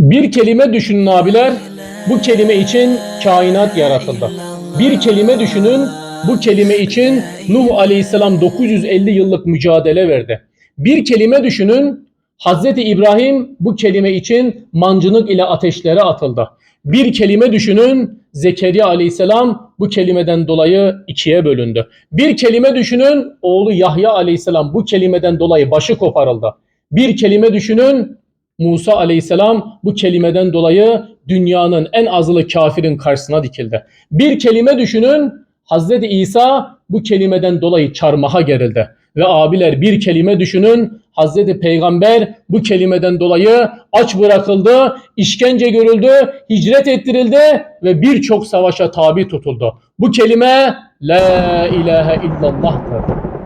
Bir kelime düşünün abiler. Bu kelime için kainat yaratıldı. Bir kelime düşünün. Bu kelime için Nuh Aleyhisselam 950 yıllık mücadele verdi. Bir kelime düşünün. Hazreti İbrahim bu kelime için mancınık ile ateşlere atıldı. Bir kelime düşünün. Zekeriya Aleyhisselam bu kelimeden dolayı ikiye bölündü. Bir kelime düşünün. Oğlu Yahya Aleyhisselam bu kelimeden dolayı başı koparıldı. Bir kelime düşünün. Musa aleyhisselam bu kelimeden dolayı dünyanın en azılı kafirin karşısına dikildi. Bir kelime düşünün Hazreti İsa bu kelimeden dolayı çarmıha gerildi. Ve abiler bir kelime düşünün Hazreti Peygamber bu kelimeden dolayı aç bırakıldı, işkence görüldü, hicret ettirildi ve birçok savaşa tabi tutuldu. Bu kelime La ilahe illallah'tır.